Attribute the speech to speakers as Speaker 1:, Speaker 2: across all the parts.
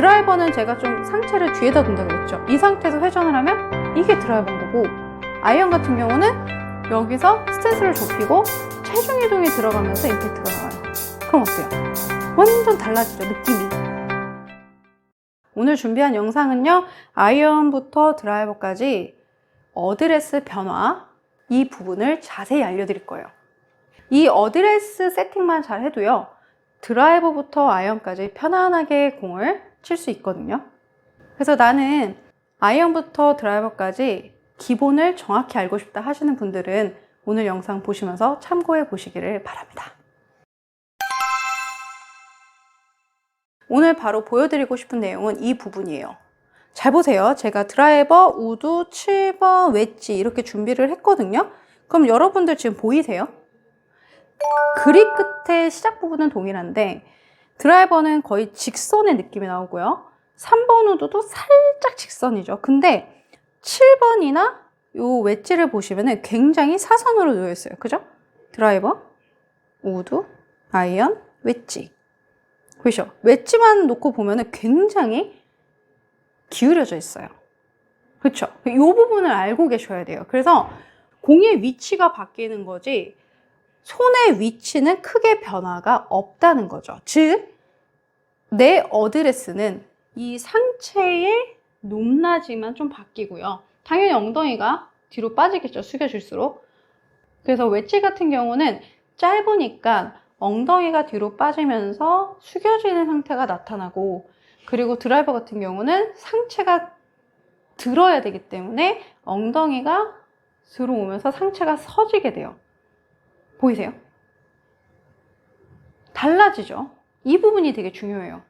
Speaker 1: 드라이버는 제가 좀 상체를 뒤에다 둔다고 그랬죠. 이 상태에서 회전을 하면 이게 드라이버인 거고 아이언 같은 경우는 여기서 스탠스를 좁히고 체중 이동이 들어가면서 임팩트가 나와요. 그럼 어때요? 완전 달라지죠, 느낌이. 오늘 준비한 영상은요, 아이언부터 드라이버까지 어드레스 변화, 이 부분을 자세히 알려드릴 거예요. 이 어드레스 세팅만 잘 해도요, 드라이버부터 아이언까지 편안하게 공을 칠 수 있거든요. 그래서 나는 아이언부터 드라이버까지 기본을 정확히 알고 싶다 하시는 분들은 오늘 영상 보시면서 참고해 보시기를 바랍니다. 오늘 바로 보여드리고 싶은 내용은 이 부분이에요. 잘 보세요. 제가 드라이버, 우드, 7번, 웨지 이렇게 준비를 했거든요. 그럼 여러분들 지금 보이세요? 그립 끝의 시작 부분은 동일한데 드라이버는 거의 직선의 느낌이 나오고요. 3번 우드도 살짝 직선이죠. 근데 7번이나 요 웨지를 보시면 굉장히 사선으로 놓여 있어요. 그죠? 드라이버, 우드, 아이언, 웨지. 보이죠? 웨지만 놓고 보면 굉장히 기울여져 있어요. 그렇죠? 이 부분을 알고 계셔야 돼요. 그래서 공의 위치가 바뀌는 거지 손의 위치는 크게 변화가 없다는 거죠. 즉, 내 어드레스는 이 상체의 높낮이만 좀 바뀌고요. 당연히 엉덩이가 뒤로 빠지겠죠. 숙여질수록. 그래서 웨지 같은 경우는 짧으니까 엉덩이가 뒤로 빠지면서 숙여지는 상태가 나타나고 그리고 드라이버 같은 경우는 상체가 들어야 되기 때문에 엉덩이가 들어오면서 상체가 서지게 돼요. 보이세요? 달라지죠? 이 부분이 되게 중요해요.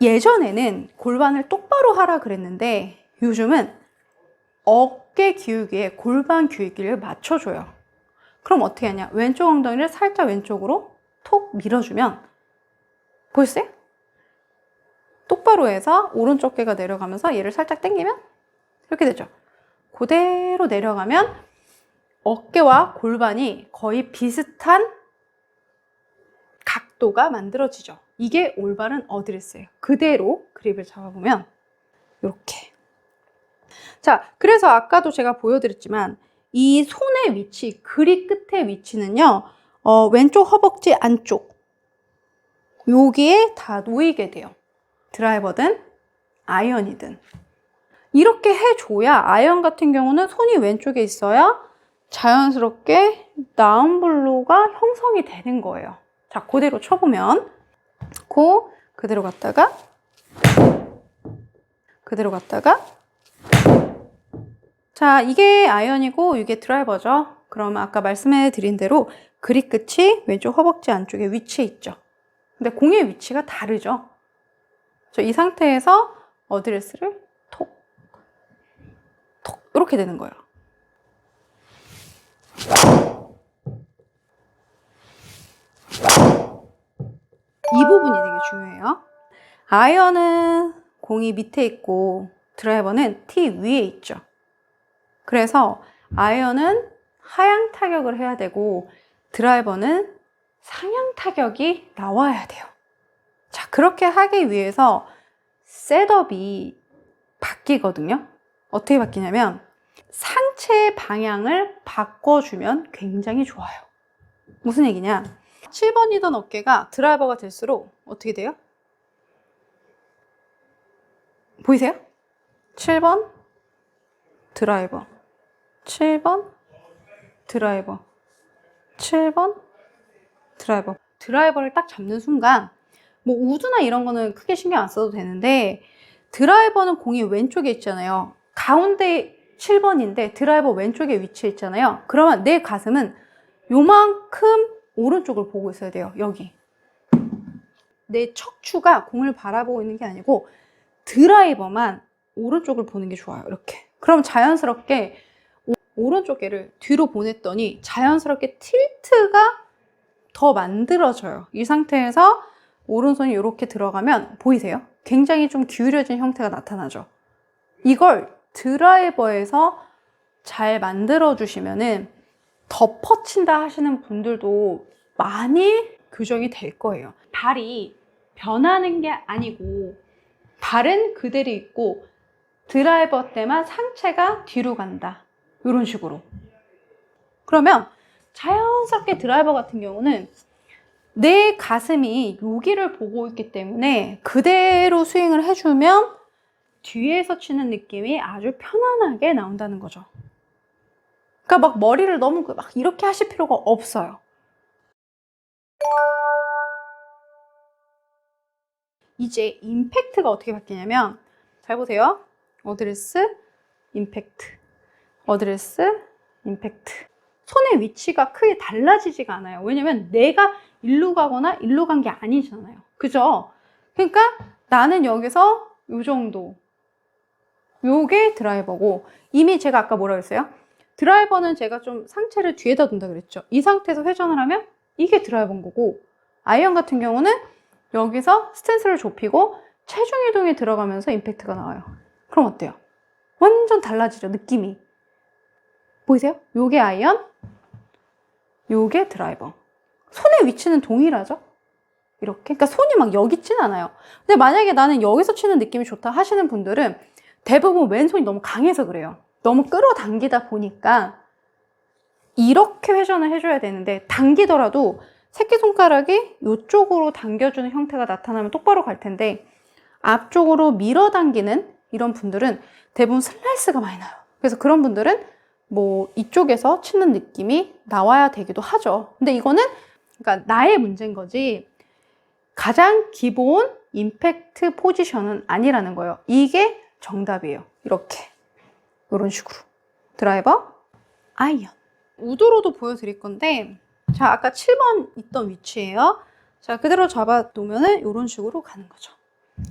Speaker 1: 예전에는 골반을 똑바로 하라 그랬는데 요즘은 어깨 기울기에 골반 기울기를 맞춰줘요. 그럼 어떻게 하냐? 왼쪽 엉덩이를 살짝 왼쪽으로 톡 밀어주면 보였어요? 똑바로 해서 오른쪽 개가 내려가면서 얘를 살짝 당기면 이렇게 되죠. 그대로 내려가면 어깨와 골반이 거의 비슷한 각도가 만들어지죠. 이게 올바른 어드레스예요. 그대로 그립을 잡아보면 이렇게. 자, 그래서 아까도 제가 보여드렸지만 이 손의 위치, 그립 끝의 위치는요. 어, 왼쪽 허벅지 안쪽 여기에 다 놓이게 돼요. 드라이버든 아이언이든 이렇게 해줘야 아이언 같은 경우는 손이 왼쪽에 있어야 자연스럽게 다운블로가 형성이 되는 거예요. 자, 그대로 쳐보면 고 그대로 갔다가 그대로 갔다가 자, 이게 아이언이고 이게 드라이버죠. 그러면 아까 말씀해 드린 대로 그립 끝이 왼쪽 허벅지 안쪽에 위치해 있죠. 근데 공의 위치가 다르죠. 이 상태에서 어드레스를 톡, 톡 이렇게 되는 거예요. 이 부분이 되게 중요해요. 아이언은 공이 밑에 있고 드라이버는 티 위에 있죠. 그래서 아이언은 하향 타격을 해야 되고 드라이버는 상향 타격이 나와야 돼요. 자, 그렇게 하기 위해서 셋업이 바뀌거든요. 어떻게 바뀌냐면 상체 방향을 바꿔주면 굉장히 좋아요. 무슨 얘기냐? 7번이던 어깨가 드라이버가 될수록 어떻게 돼요? 보이세요? 7번 드라이버 7번 드라이버 7번 드라이버 드라이버를 딱 잡는 순간 뭐 우드나 이런 거는 크게 신경 안 써도 되는데 드라이버는 공이 왼쪽에 있잖아요 가운데 7번인데 드라이버 왼쪽에 위치해 있잖아요 그러면 내 가슴은 요만큼 오른쪽을 보고 있어야 돼요 여기 내 척추가 공을 바라보고 있는 게 아니고 드라이버만 오른쪽을 보는 게 좋아요 이렇게 그럼 자연스럽게 오른쪽 개를 뒤로 보냈더니 자연스럽게 틸트가 더 만들어져요. 이 상태에서 오른손이 이렇게 들어가면 보이세요? 굉장히 좀 기울여진 형태가 나타나죠. 이걸 드라이버에서 잘 만들어 주시면은 덮어친다 하시는 분들도 많이 교정이 될 거예요. 발이 변하는 게 아니고 발은 그대로 있고 드라이버 때만 상체가 뒤로 간다. 이런 식으로. 그러면 자연스럽게 드라이버 같은 경우는 내 가슴이 여기를 보고 있기 때문에 그대로 스윙을 해주면 뒤에서 치는 느낌이 아주 편안하게 나온다는 거죠. 그러니까 막 머리를 너무 그막 이렇게 하실 필요가 없어요. 이제 임팩트가 어떻게 바뀌냐면 잘 보세요. 어드레스, 임팩트, 어드레스, 임팩트. 손의 위치가 크게 달라지지가 않아요. 왜냐면 내가 일로 가거나 일로 간 게 아니잖아요. 그죠? 그러니까 나는 여기서 요 정도. 요게 드라이버고 이미 제가 아까 뭐라 그랬어요? 드라이버는 제가 좀 상체를 뒤에다 둔다 그랬죠. 이 상태에서 회전을 하면 이게 드라이버인 거고 아이언 같은 경우는 여기서 스탠스를 좁히고 체중 이동이 들어가면서 임팩트가 나와요. 그럼 어때요? 완전 달라지죠, 느낌이. 보이세요? 요게 아이언, 요게 드라이버. 손의 위치는 동일하죠? 이렇게. 그러니까 손이 막 여기 있진 않아요. 근데 만약에 나는 여기서 치는 느낌이 좋다 하시는 분들은 대부분 왼손이 너무 강해서 그래요. 너무 끌어당기다 보니까 이렇게 회전을 해줘야 되는데 당기더라도 새끼손가락이 이쪽으로 당겨주는 형태가 나타나면 똑바로 갈 텐데 앞쪽으로 밀어당기는 이런 분들은 대부분 슬라이스가 많이 나요. 그래서 그런 분들은 뭐 이쪽에서 치는 느낌이 나와야 되기도 하죠. 근데 이거는 그러니까 나의 문제인 거지 가장 기본 임팩트 포지션은 아니라는 거예요. 이게 정답이에요. 이렇게 이런 식으로 드라이버 아이언 우드로도 보여드릴 건데 자 아까 7번 있던 위치예요. 자 그대로 잡아 놓으면은 이런 식으로 가는 거죠.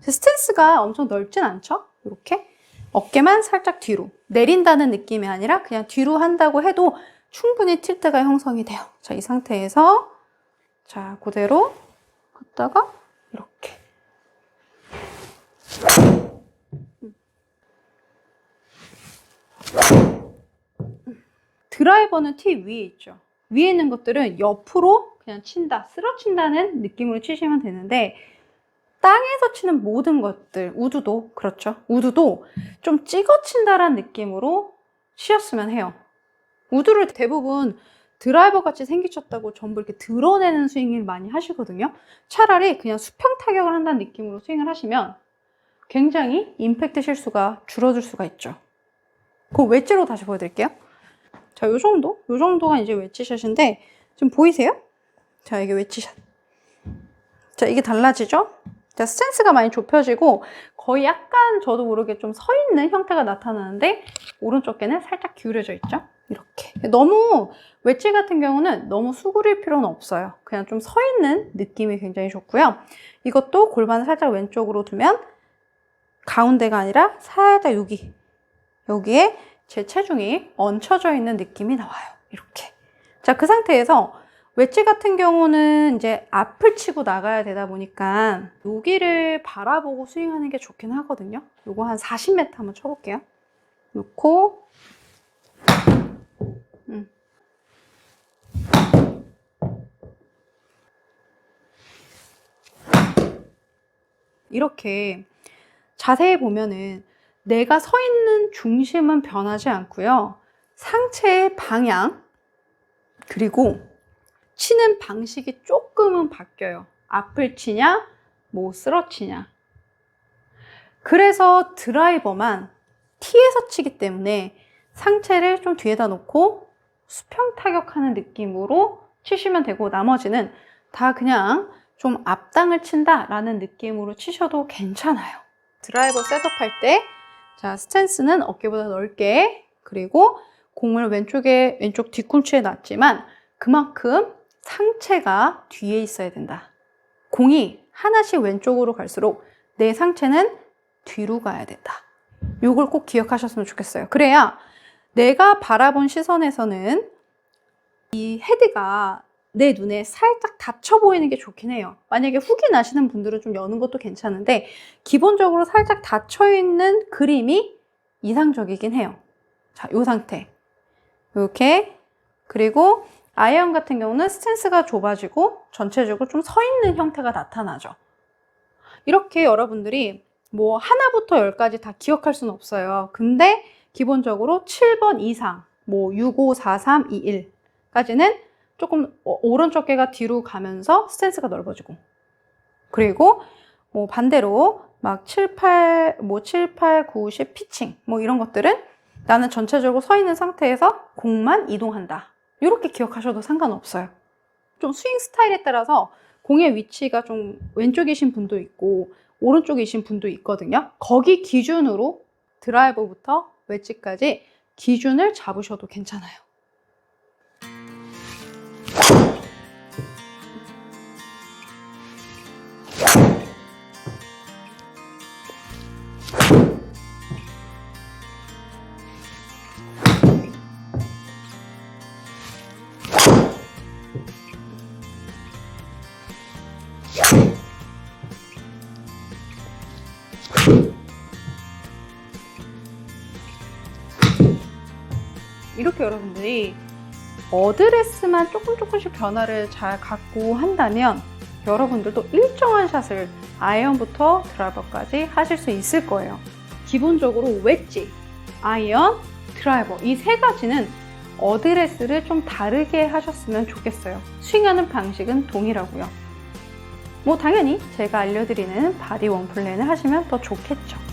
Speaker 1: 스탠스가 엄청 넓진 않죠? 이렇게 어깨만 살짝 뒤로 내린다는 느낌이 아니라 그냥 뒤로 한다고 해도 충분히 틸트가 형성이 돼요. 자, 이 상태에서 자, 그대로 갔다가 이렇게 드라이버는 티 위에 있죠. 위에 있는 것들은 옆으로 그냥 친다, 쓰러친다는 느낌으로 치시면 되는데 땅에서 치는 모든 것들, 우드도 그렇죠. 우드도 좀 찍어친다라는 느낌으로 치셨으면 해요. 우드를 대부분 드라이버 같이 생기셨다고 전부 이렇게 드러내는 스윙을 많이 하시거든요. 차라리 그냥 수평 타격을 한다는 느낌으로 스윙을 하시면 굉장히 임팩트 실수가 줄어들 수가 있죠. 그 웨지로 다시 보여드릴게요. 자, 요 정도? 요 정도가 이제 웨지샷인데 지금 보이세요? 자, 이게 웨지샷. 자, 이게 달라지죠? 자, 스탠스가 많이 좁혀지고 거의 약간 저도 모르게 좀 서 있는 형태가 나타나는데 오른쪽 개는 살짝 기울여져 있죠? 이렇게. 너무 웨지 같은 경우는 너무 수그릴 필요는 없어요. 그냥 좀 서 있는 느낌이 굉장히 좋고요. 이것도 골반을 살짝 왼쪽으로 두면 가운데가 아니라 살짝 여기 여기에 제 체중이 얹혀져 있는 느낌이 나와요. 이렇게. 자, 그 상태에서 웨지 같은 경우는 이제 앞을 치고 나가야 되다 보니까 여기를 바라보고 스윙하는 게 좋긴 하거든요. 요거 한 40m 한번 쳐볼게요. 놓고 음. 이렇게 자세히 보면은 내가 서 있는 중심은 변하지 않고요. 상체의 방향 그리고 치는 방식이 조금은 바뀌어요. 앞을 치냐, 뭐 쓰러치냐. 그래서 드라이버만 티에서 치기 때문에 상체를 좀 뒤에다 놓고 수평 타격하는 느낌으로 치시면 되고 나머지는 다 그냥 좀 앞당을 친다라는 느낌으로 치셔도 괜찮아요. 드라이버 셋업할 때 자, 스탠스는 어깨보다 넓게 그리고 공을 왼쪽에 왼쪽 뒤꿈치에 놨지만 그만큼 상체가 뒤에 있어야 된다. 공이 하나씩 왼쪽으로 갈수록 내 상체는 뒤로 가야 된다. 요걸 꼭 기억하셨으면 좋겠어요. 그래야 내가 바라본 시선에서는 이 헤드가 내 눈에 살짝 닫혀 보이는 게 좋긴 해요. 만약에 훅이 나시는 분들은 좀 여는 것도 괜찮은데 기본적으로 살짝 닫혀 있는 그림이 이상적이긴 해요. 자, 요 상태. 이렇게 그리고 아이언 같은 경우는 스탠스가 좁아지고 전체적으로 좀 서 있는 형태가 나타나죠. 이렇게 여러분들이 뭐 하나부터 열까지 다 기억할 수는 없어요. 근데 기본적으로 7번 이상, 뭐 654321까지는 조금 어- 오른쪽 개가 뒤로 가면서 스탠스가 넓어지고 그리고 뭐 반대로 막 7, 8, 뭐 7, 8, 9, 10 피칭 뭐 이런 것들은 나는 전체적으로 서 있는 상태에서 공만 이동한다. 이렇게 기억하셔도 상관없어요. 좀 스윙 스타일에 따라서 공의 위치가 좀 왼쪽이신 분도 있고 오른쪽이신 분도 있거든요. 거기 기준으로 드라이버부터 웨지까지 기준을 잡으셔도 괜찮아요. 이렇게 여러분들이 어드레스만 조금 조금씩 변화를 잘 갖고 한다면 여러분들도 일정한 샷을 아이언부터 드라이버까지 하실 수 있을 거예요. 기본적으로 웨지, 아이언, 드라이버 이 세 가지는 어드레스를 좀 다르게 하셨으면 좋겠어요. 스윙하는 방식은 동일하고요. 뭐 당연히 제가 알려드리는 바디 원 플랜을 하시면 더 좋겠죠.